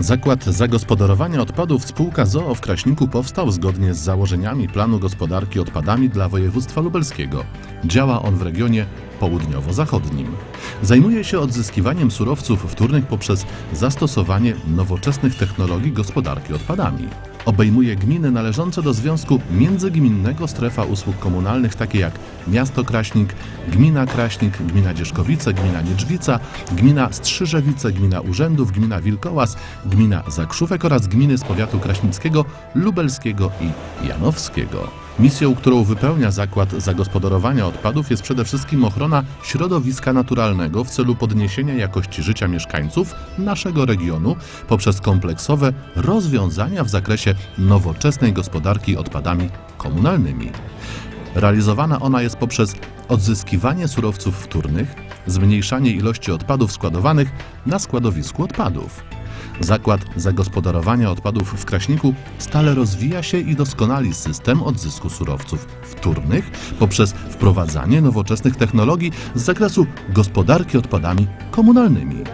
Zakład Zagospodarowania Odpadów spółka ZOO w Kraśniku powstał zgodnie z założeniami planu gospodarki odpadami dla województwa lubelskiego. Działa on w regionie południowo-zachodnim. Zajmuje się odzyskiwaniem surowców wtórnych poprzez zastosowanie nowoczesnych technologii gospodarki odpadami. Obejmuje gminy należące do Związku Międzygminnego Strefa Usług Komunalnych, takie jak Miasto Kraśnik, Gmina Kraśnik, Gmina Dzieszkowice, Gmina Niedrzwica, Gmina Strzyżewice, Gmina Urzędów, Gmina Wilkołas, Gmina Zakrzówek oraz gminy z powiatu kraśnickiego, lubelskiego i janowskiego. Misją, którą wypełnia Zakład Zagospodarowania Odpadów jest przede wszystkim ochrona środowiska naturalnego w celu podniesienia jakości życia mieszkańców naszego regionu poprzez kompleksowe rozwiązania w zakresie nowoczesnej gospodarki odpadami komunalnymi. Realizowana ona jest poprzez odzyskiwanie surowców wtórnych, zmniejszanie ilości odpadów składowanych na składowisku odpadów. Zakład Zagospodarowania Odpadów w Kraśniku stale rozwija się i doskonali system odzysku surowców wtórnych poprzez wprowadzanie nowoczesnych technologii z zakresu gospodarki odpadami komunalnymi.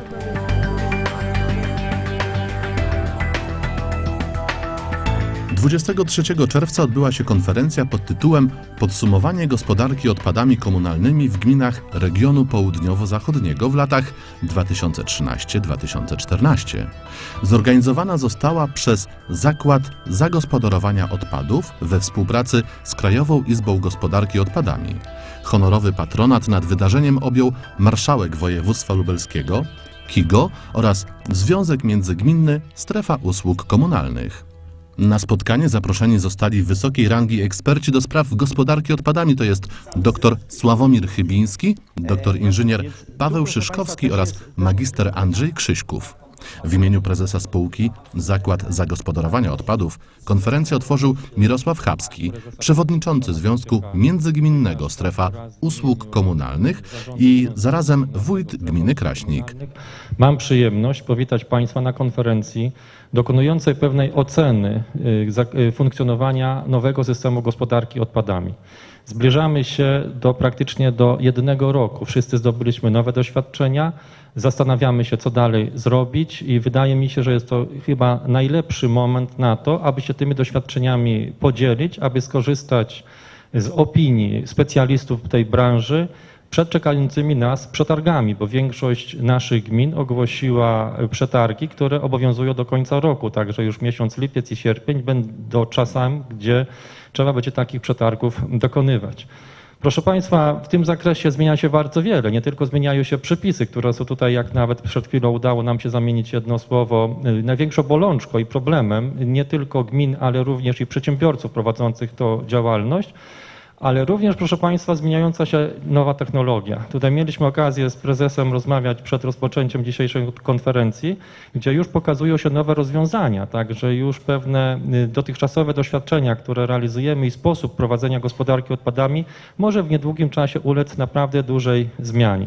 23 czerwca odbyła się konferencja pod tytułem Podsumowanie gospodarki odpadami komunalnymi w gminach regionu południowo-zachodniego w latach 2013-2014. Zorganizowana została przez Zakład Zagospodarowania Odpadów we współpracy z Krajową Izbą Gospodarki Odpadami. Honorowy patronat nad wydarzeniem objął marszałek województwa lubelskiego, KIGO oraz Związek Międzygminny Strefa Usług Komunalnych. Na spotkanie zaproszeni zostali wysokiej rangi eksperci do spraw gospodarki odpadami, to jest dr Sławomir Chybiński, doktor inżynier Paweł Szyszkowski oraz magister Andrzej Krzyśków. W imieniu prezesa spółki Zakład Zagospodarowania Odpadów konferencję otworzył Mirosław Chabski, przewodniczący Związku Międzygminnego Strefa Usług Komunalnych i zarazem wójt gminy Kraśnik. Mam przyjemność powitać Państwa na konferencji dokonującej pewnej oceny y, y, funkcjonowania nowego systemu gospodarki odpadami. Zbliżamy się do praktycznie do jednego roku. Wszyscy zdobyliśmy nowe doświadczenia, zastanawiamy się, co dalej zrobić i wydaje mi się, że jest to chyba najlepszy moment na to, aby się tymi doświadczeniami podzielić, aby skorzystać z opinii specjalistów tej branży przed czekającymi nas przetargami, bo większość naszych gmin ogłosiła przetargi, które obowiązują do końca roku, także już miesiąc lipiec i sierpień będą czasami, gdzie trzeba będzie takich przetargów dokonywać. Proszę Państwa, w tym zakresie zmienia się bardzo wiele. Nie tylko zmieniają się przepisy, które są tutaj, jak nawet przed chwilą udało nam się zamienić jedno słowo, y, największą bolączką i problemem nie tylko gmin, ale również i przedsiębiorców prowadzących tą działalność ale również, proszę Państwa, zmieniająca się nowa technologia. Tutaj mieliśmy okazję z prezesem rozmawiać przed rozpoczęciem dzisiejszej konferencji, gdzie już pokazują się nowe rozwiązania, także już pewne y, dotychczasowe doświadczenia, które realizujemy i sposób prowadzenia gospodarki odpadami może w niedługim czasie ulec naprawdę dużej zmianie.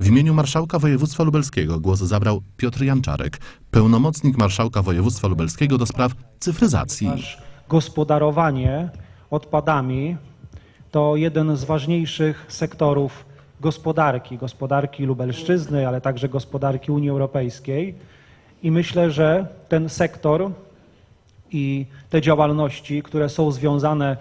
W imieniu marszałka województwa lubelskiego głos zabrał Piotr Janczarek, pełnomocnik marszałka województwa lubelskiego do spraw cyfryzacji. Gospodarowanie odpadami to jeden z ważniejszych sektorów gospodarki, gospodarki Lubelszczyzny, ale także gospodarki Unii Europejskiej. I myślę, że ten sektor i te działalności, które są związane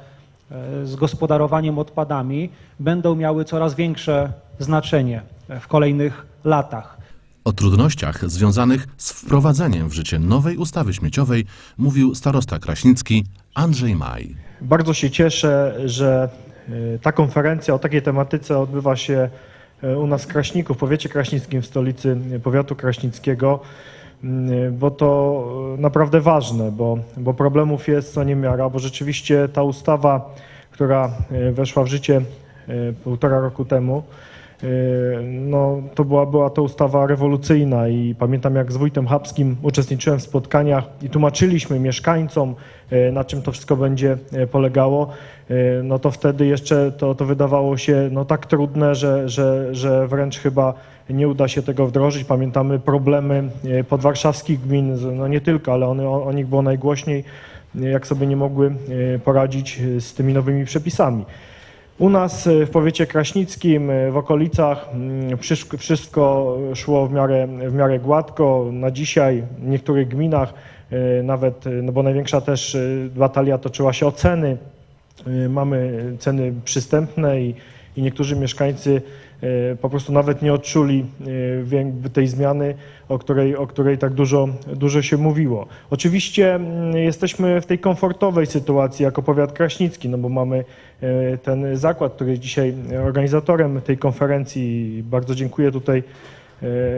e, z gospodarowaniem odpadami, będą miały coraz większe znaczenie w kolejnych latach. O trudnościach związanych z wprowadzeniem w życie nowej ustawy śmieciowej mówił starosta kraśnicki Andrzej Maj. Bardzo się cieszę, że ta konferencja o takiej tematyce odbywa się e, u nas w Kraśniku, w powiecie kraśnickim, w stolicy powiatu kraśnickiego, mm, bo to e, naprawdę ważne, bo, bo problemów jest co niemiara, bo rzeczywiście ta ustawa, która e, weszła w życie e, półtora roku temu, e, no, to była, była to ustawa rewolucyjna i pamiętam jak z wójtem Habskim uczestniczyłem w spotkaniach i tłumaczyliśmy mieszkańcom, e, na czym to wszystko będzie e, polegało, no to wtedy jeszcze to, to wydawało się no, tak trudne, że, że, że wręcz chyba nie uda się tego wdrożyć. Pamiętamy problemy podwarszawskich gmin, no nie tylko, ale one, o, o nich było najgłośniej, jak sobie nie mogły poradzić z tymi nowymi przepisami. U nas y, w powiecie kraśnickim, y, w okolicach mm, wszystko szło w miarę, w miarę gładko. Na dzisiaj w niektórych gminach y, nawet, no bo największa też batalia toczyła się o ceny. Mamy ceny przystępne i, i niektórzy mieszkańcy y, po prostu nawet nie odczuli jakby tej zmiany, o której, o której tak dużo, dużo się mówiło. Oczywiście mm, jesteśmy w tej komfortowej sytuacji jako powiat kraśnicki, no bo mamy y, ten zakład, który jest dzisiaj organizatorem tej konferencji. Bardzo dziękuję tutaj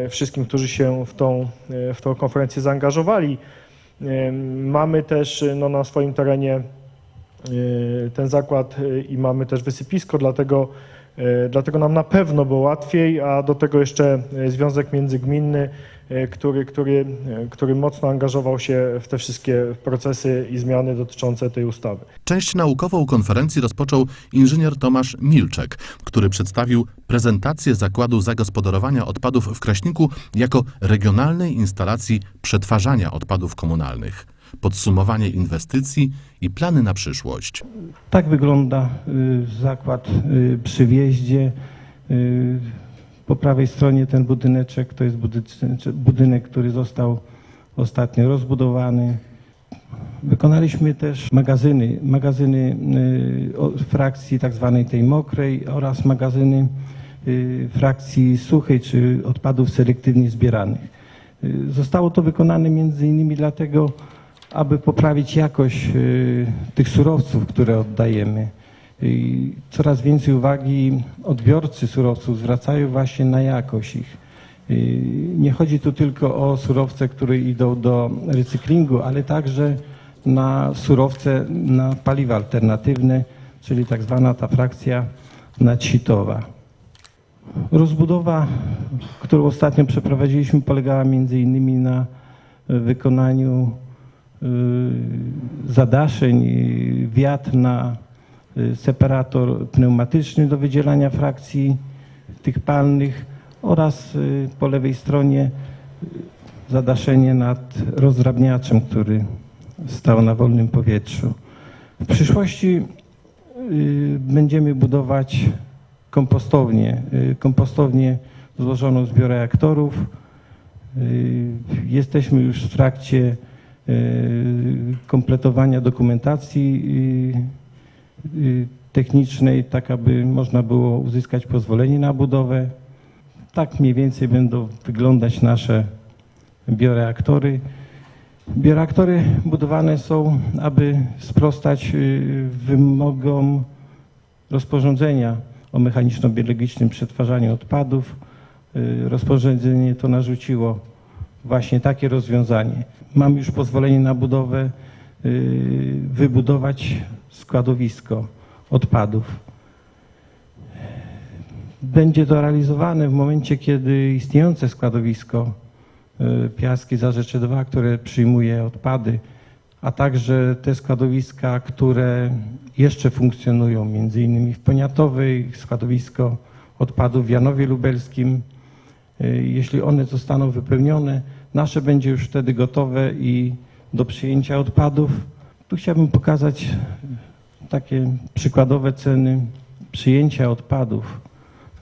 wszystkim, którzy się w tą, w tą konferencję zaangażowali. Mamy też no, na swoim terenie ten zakład y, i mamy też wysypisko, dlatego, y, dlatego nam na pewno było łatwiej, a do tego jeszcze Związek Międzygminny, który, który, który mocno angażował się w te wszystkie procesy i zmiany dotyczące tej ustawy. Część naukową konferencji rozpoczął inżynier Tomasz Milczek, który przedstawił prezentację zakładu zagospodarowania odpadów w Kraśniku jako regionalnej instalacji przetwarzania odpadów komunalnych, podsumowanie inwestycji i plany na przyszłość. Tak wygląda y, zakład y, przy wjeździe. Y, Po prawej stronie ten budyneczek to jest budynek, który został ostatnio rozbudowany. Wykonaliśmy też magazyny, magazyny y, frakcji tak zwanej tej mokrej oraz magazyny frakcji suchej czy odpadów selektywnie zbieranych. Zostało to wykonane między innymi dlatego, aby poprawić jakość y, tych surowców, które oddajemy. I coraz więcej uwagi odbiorcy surowców zwracają właśnie na jakość ich. Y, Nie chodzi tu tylko o surowce, które idą do recyklingu, ale także na surowce, na paliwa alternatywne, czyli tak zwana ta frakcja nadsitowa. Rozbudowa, którą ostatnio przeprowadziliśmy, polegała między innymi na wykonaniu zadaszeń, y, wiatr na y, separator pneumatyczny do wydzielania frakcji tych palnych oraz y, po lewej stronie zadaszenie nad rozdrabniaczem, który stał na wolnym powietrzu. W przyszłości będziemy budować kompostownię, kompostownię złożoną z bioreaktorów. Jesteśmy już w trakcie kompletowania dokumentacji y, y, technicznej, tak aby można było uzyskać pozwolenie na budowę. Tak mniej więcej będą wyglądać nasze bioreaktory. Bioreaktory budowane są, aby sprostać wymogom rozporządzenia o mechaniczno-biologicznym przetwarzaniu odpadów. Rozporządzenie to narzuciło właśnie takie rozwiązanie. Mam już pozwolenie na budowę, y, wybudować składowisko odpadów. Będzie to realizowane w momencie, kiedy istniejące składowisko y, Piaski Zarzecze 2, które przyjmuje odpady, a także te składowiska, które jeszcze funkcjonują, między innymi w Poniatowej, składowisko odpadów w Janowie Lubelskim. Y, Jeśli one zostaną wypełnione, nasze będzie już wtedy gotowe i do przyjęcia odpadów. Tu chciałbym pokazać takie przykładowe ceny przyjęcia odpadów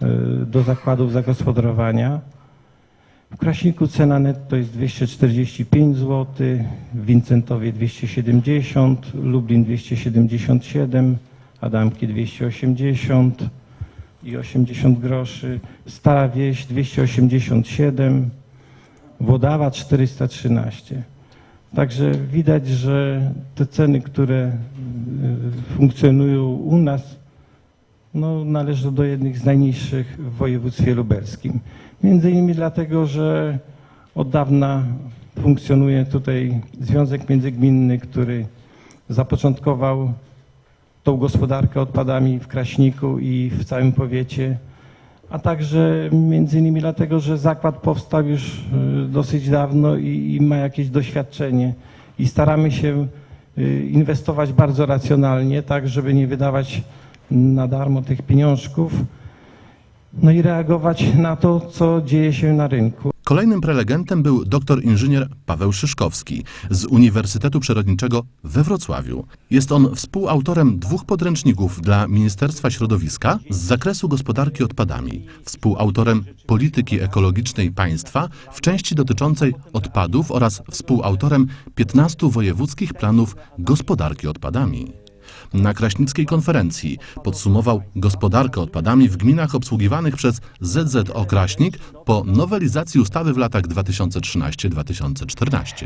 y, do zakładów zagospodarowania. W Kraśniku cena netto jest 245 zł, w Wincentowie 270, Lublin 277, Adamki 280 i 80 groszy, Stara Wieś 287, Włodawa 413. Także widać, że te ceny, które y, funkcjonują u nas, no, należą do jednych z najniższych w województwie lubelskim. Między innymi dlatego, że od dawna funkcjonuje tutaj Związek Międzygminny, który zapoczątkował tą gospodarkę odpadami w Kraśniku i w całym powiecie, a także między innymi dlatego, że zakład powstał już y, dosyć dawno i, i ma jakieś doświadczenie i staramy się y, inwestować bardzo racjonalnie, tak żeby nie wydawać na darmo tych pieniążków, no i reagować na to, co dzieje się na rynku. Kolejnym prelegentem był dr inżynier Paweł Szyszkowski z Uniwersytetu Przyrodniczego we Wrocławiu. Jest on współautorem dwóch podręczników dla Ministerstwa Środowiska z zakresu gospodarki odpadami, współautorem polityki ekologicznej państwa w części dotyczącej odpadów oraz współautorem 15 wojewódzkich planów gospodarki odpadami. Na Kraśnickiej konferencji podsumował gospodarkę odpadami w gminach obsługiwanych przez ZZO Kraśnik po nowelizacji ustawy w latach 2013-2014.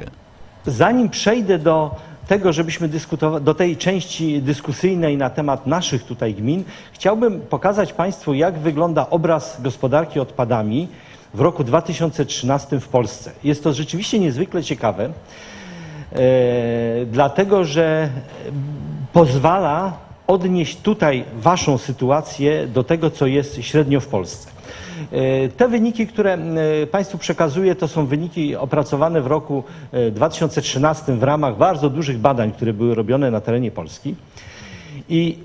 Zanim przejdę do tego, żebyśmy dyskutowali, do tej części dyskusyjnej na temat naszych tutaj gmin, chciałbym pokazać Państwu, jak wygląda obraz gospodarki odpadami w roku 2013 w Polsce. Jest to rzeczywiście niezwykle ciekawe, e, dlatego że pozwala odnieść tutaj Waszą sytuację do tego, co jest średnio w Polsce. E, Te wyniki, które e, Państwu przekazuję, to są wyniki opracowane w roku e, 2013 w ramach bardzo dużych badań, które były robione na terenie Polski. I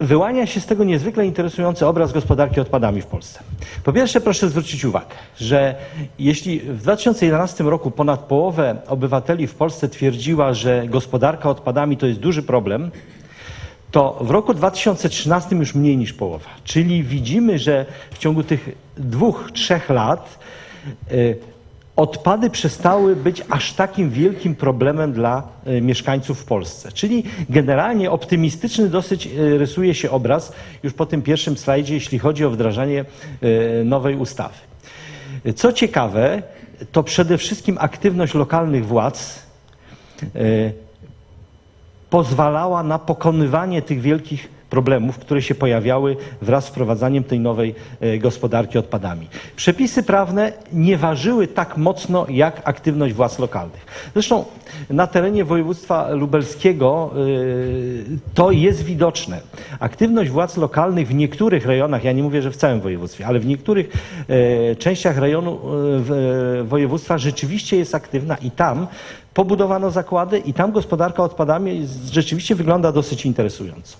wyłania się z tego niezwykle interesujący obraz gospodarki odpadami w Polsce. Po pierwsze, proszę zwrócić uwagę, że jeśli w 2011 roku ponad połowę obywateli w Polsce twierdziła, że gospodarka odpadami to jest duży problem, to w roku 2013 już mniej niż połowa. Czyli widzimy, że w ciągu tych dwóch, trzech lat y, odpady przestały być aż takim wielkim problemem dla y, mieszkańców w Polsce. Czyli generalnie optymistyczny dosyć y, rysuje się obraz już po tym pierwszym slajdzie, jeśli chodzi o wdrażanie y, nowej ustawy. Co ciekawe, to przede wszystkim aktywność lokalnych władz pozwalała na pokonywanie tych wielkich problemów, które się pojawiały wraz z wprowadzaniem tej nowej e, gospodarki odpadami. Przepisy prawne nie ważyły tak mocno jak aktywność władz lokalnych. Zresztą na terenie województwa lubelskiego y, to jest widoczne. Aktywność władz lokalnych w niektórych rejonach, ja nie mówię, że w całym województwie, ale w niektórych e, częściach rejonu e, e, województwa rzeczywiście jest aktywna i tam pobudowano zakłady i tam gospodarka odpadami rzeczywiście wygląda dosyć interesująco.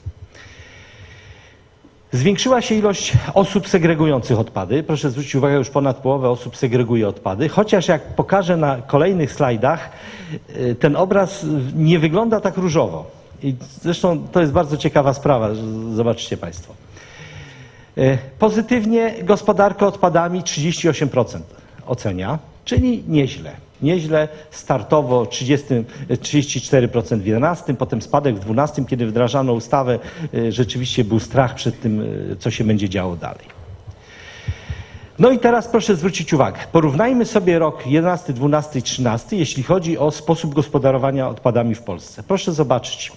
Zwiększyła się ilość osób segregujących odpady. Proszę zwrócić uwagę, już ponad połowę osób segreguje odpady. Chociaż jak pokażę na kolejnych slajdach, y, ten obraz nie wygląda tak różowo. I zresztą to jest bardzo ciekawa sprawa, zobaczcie Państwo. Y, Pozytywnie gospodarkę odpadami 38% ocenia, czyli nieźle. Nieźle startowo 30, 34% w 11, potem spadek w 12, kiedy wdrażano ustawę, y, rzeczywiście był strach przed tym, y, co się będzie działo dalej. No i teraz proszę zwrócić uwagę. Porównajmy sobie rok 11, 12 i 13, jeśli chodzi o sposób gospodarowania odpadami w Polsce. Proszę zobaczyć.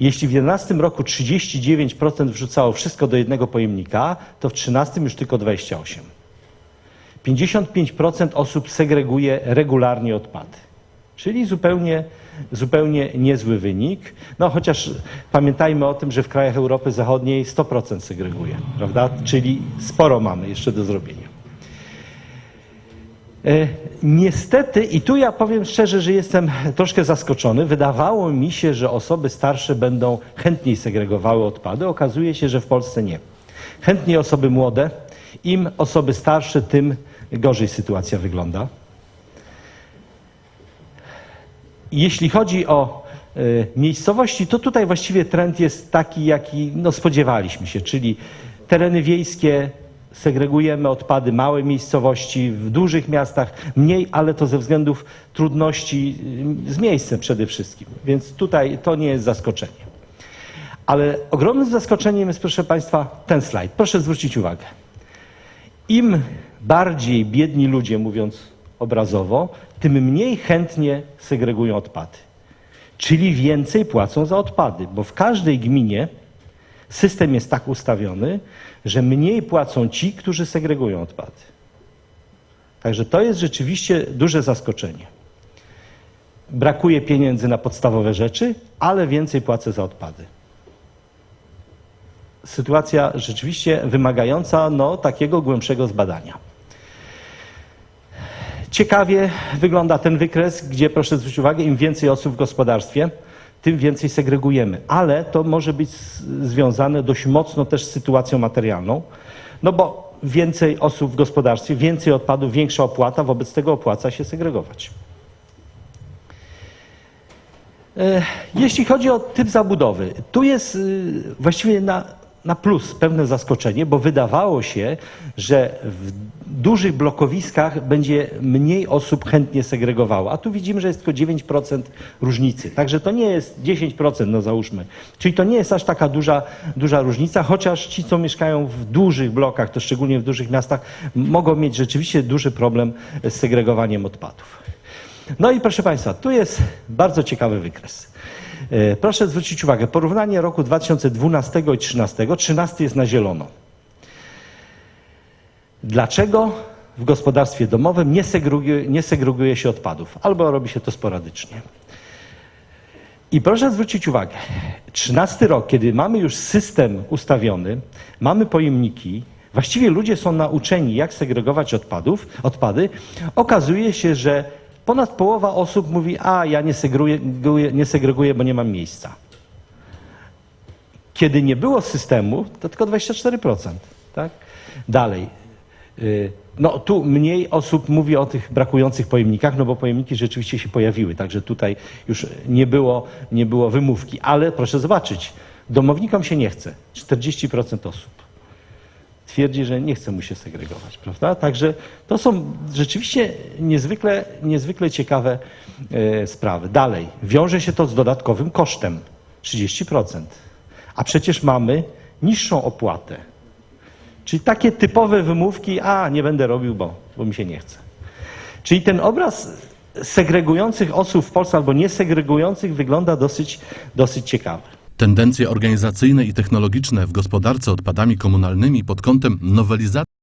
Jeśli w 11 roku 39% wrzucało wszystko do jednego pojemnika, to w 13 już tylko 28%. 55% osób segreguje regularnie odpady. Czyli zupełnie, zupełnie niezły wynik. No chociaż pamiętajmy o tym, że w krajach Europy Zachodniej 100% segreguje, prawda? Czyli sporo mamy jeszcze do zrobienia. E, Niestety, i tu ja powiem szczerze, że jestem troszkę zaskoczony. Wydawało mi się, że osoby starsze będą chętniej segregowały odpady. Okazuje się, że w Polsce nie. Chętniej osoby młode. Im osoby starsze, tym gorzej sytuacja wygląda. Jeśli chodzi o e, miejscowości, to tutaj właściwie trend jest taki, jaki no, spodziewaliśmy się, czyli tereny wiejskie segregujemy odpady, małe miejscowości, w dużych miastach mniej, ale to ze względów trudności z miejscem przede wszystkim. Więc tutaj to nie jest zaskoczenie. Ale ogromnym zaskoczeniem jest, proszę Państwa, ten slajd. Proszę zwrócić uwagę. Im bardziej biedni ludzie, mówiąc obrazowo, tym mniej chętnie segregują odpady. Czyli więcej płacą za odpady, bo w każdej gminie system jest tak ustawiony, że mniej płacą ci, którzy segregują odpady. Także to jest rzeczywiście duże zaskoczenie. Brakuje pieniędzy na podstawowe rzeczy, ale więcej płacę za odpady sytuacja rzeczywiście wymagająca no, takiego głębszego zbadania. Ciekawie wygląda ten wykres, gdzie proszę zwrócić uwagę, im więcej osób w gospodarstwie, tym więcej segregujemy. Ale to może być związane dość mocno też z sytuacją materialną, no bo więcej osób w gospodarstwie, więcej odpadów, większa opłata, wobec tego opłaca się segregować. E, Jeśli chodzi o typ zabudowy, tu jest y, właściwie na, na plus pewne zaskoczenie, bo wydawało się, że w dużych blokowiskach będzie mniej osób chętnie segregowało, a tu widzimy, że jest tylko 9% różnicy. Także to nie jest 10%, no załóżmy. Czyli to nie jest aż taka duża, duża różnica, chociaż ci, co mieszkają w dużych blokach, to szczególnie w dużych miastach, mogą mieć rzeczywiście duży problem z segregowaniem odpadów. No i proszę Państwa, tu jest bardzo ciekawy wykres. E, Proszę zwrócić uwagę, porównanie roku 2012 i 2013. 13 jest na zielono. Dlaczego w gospodarstwie domowym nie segreguje, nie segreguje się odpadów? Albo robi się to sporadycznie. I proszę zwrócić uwagę, 13 rok, kiedy mamy już system ustawiony, mamy pojemniki, właściwie ludzie są nauczeni, jak segregować odpadów, odpady, okazuje się, że ponad połowa osób mówi, a ja nie segreguję, nie segreguję bo nie mam miejsca. Kiedy nie było systemu, to tylko 24%. Tak? Dalej. Y, No tu mniej osób mówi o tych brakujących pojemnikach, no bo pojemniki rzeczywiście się pojawiły, także tutaj już nie było, nie było wymówki. Ale proszę zobaczyć, domownikom się nie chce. 40% osób twierdzi, że nie chce mu się segregować, prawda? Także to są rzeczywiście niezwykle, niezwykle ciekawe e, sprawy. Dalej, wiąże się to z dodatkowym kosztem 30%, a przecież mamy niższą opłatę. Czyli takie typowe wymówki, a nie będę robił, bo, bo mi się nie chce. Czyli ten obraz segregujących osób w Polsce albo niesegregujących wygląda dosyć, dosyć ciekawy. Tendencje organizacyjne i technologiczne w gospodarce odpadami komunalnymi pod kątem nowelizacji